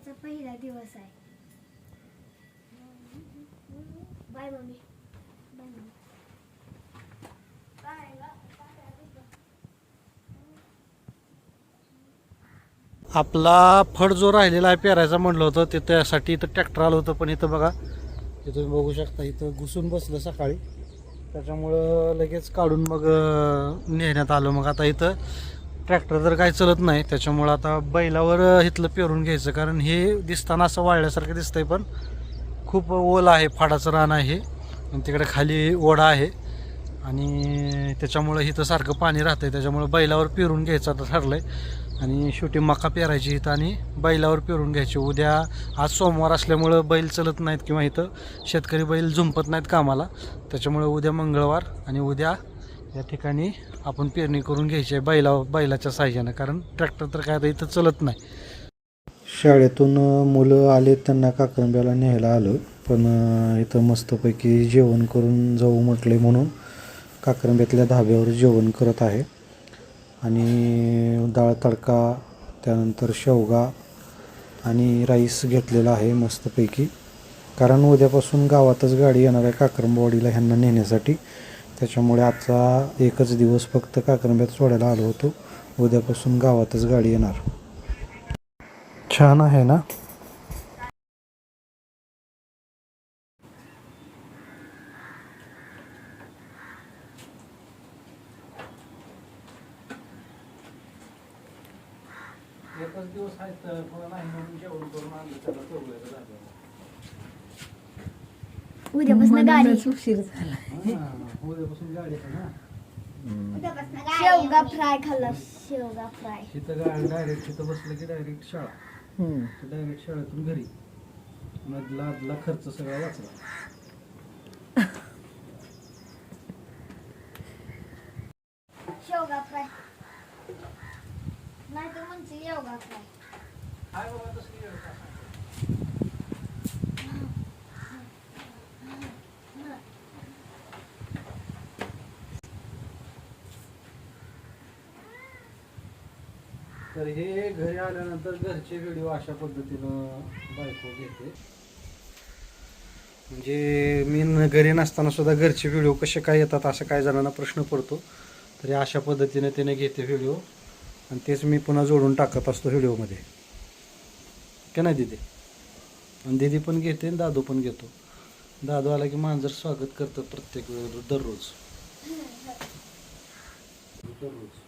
शाळेचा पहिला दिवस आहे. Bye mummy. Bye mummy. आपला फड जो राहिलेला आहे पेरायचा म्हणलं होतं ते त्यासाठी इथं ट्रॅक्टर आलं होतं पण इथं बघा ते तुम्ही बघू शकता इथं घुसून बसलं सकाळी. त्याच्यामुळं लगेच काढून मग नेण्यात आलं. मग आता इथं ट्रॅक्टर तर काही चलत नाही. त्याच्यामुळं आता बैलावर इथलं पेरून घ्यायचं. कारण हे दिसताना असं वाळल्यासारखं दिसतंय पण खूप ओल आहे फाडाचं रान आहे. आणि तिकडे खाली ओढा आहे. आणि त्याच्यामुळं इथं सारखं पाणी आहे त्याच्यामुळं बैलावर पेरून घ्यायचं आता ठरलं आहे आणि शेवटी मका पेरायची इथं आणि बैलावर पेरून घ्यायची. उद्या आज सोमवार असल्यामुळं बैल चलत नाहीत किंवा इथं शेतकरी बैल झुंपत नाहीत कामाला. त्याच्यामुळं उद्या मंगळवार आणि उद्या या ठिकाणी आपण पेरणी करून घ्यायची आहे बैला बैलाच्या साह्यानं. कारण ट्रॅक्टर तर काय आता इथं चलत नाही. शाळेतून मुलं आले त्यांना काकरंब्याला न्यायला आलो पण इथं मस्तपैकी जेवण करून जाऊ म्हटले म्हणून काकरंब्यातल्या धाब्यावर जेवण करत आहे. आणि डाळ तडका त्यानंतर शेवगा आणि राईस घेतलेला आहे मस्तपैकी. कारण उद्यापासून गावातच गाडी येणार आहे काकरंबवाडीला ह्यांना नेण्यासाठी. त्याच्यामुळे आजचा एकच दिवस फक्त काकरंब्यात सोडायला आलो होतो. उद्यापासून गावातच गाडी येणार. छान आहे ना? एकच दिवस आहे तर नाही म्हणून जेवण करून आणलं त्याला उद्यापासून गाडी उशीर झाला उद्यापासून गाडी आहे ना शेवगा फ्राय खाल्ला शेवगा फ्राय. तिथं गाडी डायरेक्ट तिथं बसलं की डायरेक्ट शाळा. डायरेक्ट शाळेतून घरी. मधला आदला खर्च सगळा वाचला. शेवगा फ्राय. नाही तर म्हणजे शेवगा फ्राय काय बाबा तसली वेळ का? तर हे घरी आल्यानंतर घरचे व्हिडिओ अशा पद्धतीनं बायको घेते. म्हणजे मी घरी नसताना सुद्धा घरचे व्हिडिओ कसे काय येतात असं काही जणांना प्रश्न पडतो. तरी अशा पद्धतीने तिने घेते व्हिडिओ आणि तेच मी पुन्हा जोडून टाकत असतो व्हिडिओमध्ये का नाही दिदी? आणि दिदी पण घेते आणि दादू पण घेतो. दादू आला की मांजर स्वागत करतं प्रत्येक वेळेस दररोज. दररोज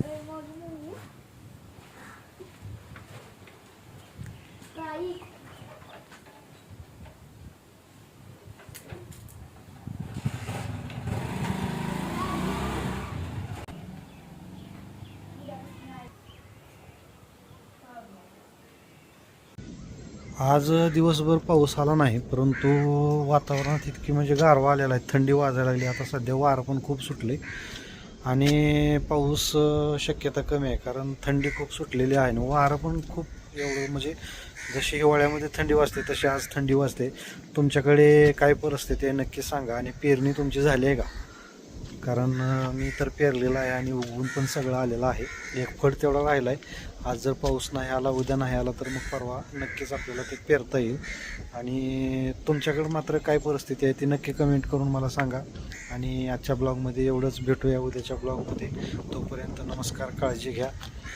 काही आज दिवसभर पाऊस आला नाही परंतु वातावरणात इतकी म्हणजे गारवा आलेला आहे थंडी वाजायला लागली. आता सध्या वारं पण खूप सुटले आणि पाऊस शक्यता कमी आहे कारण थंडी खूप सुटलेली आहे आणि वारं पण खूप एवढं म्हणजे जशी हिवाळ्यामध्ये थंडी वाजते तशी आज थंडी वाजते. तुमच्याकडे काय परिस्थिती आहे नक्की सांगा. आणि पेरणी तुमची झाली आहे का? कारण मी तर पेरलेलं आहे आणि उगवून पण सगळं आलेलं आहे. एक फड तेवढा राहिला आहे आज जर पाऊस नाही आला उद्या नाही आला तर मग परवा नक्कीच आपल्याला ते पेरता येईल. आणि तुमच्याकडे मात्र काय परिस्थिती आहे ती नक्की कमेंट करून मला सांगा. आणि आजच्या ब्लॉगमध्ये एवढंच. भेटूया उद्याच्या ब्लॉगमध्ये तोपर्यंत नमस्कार काळजी घ्या.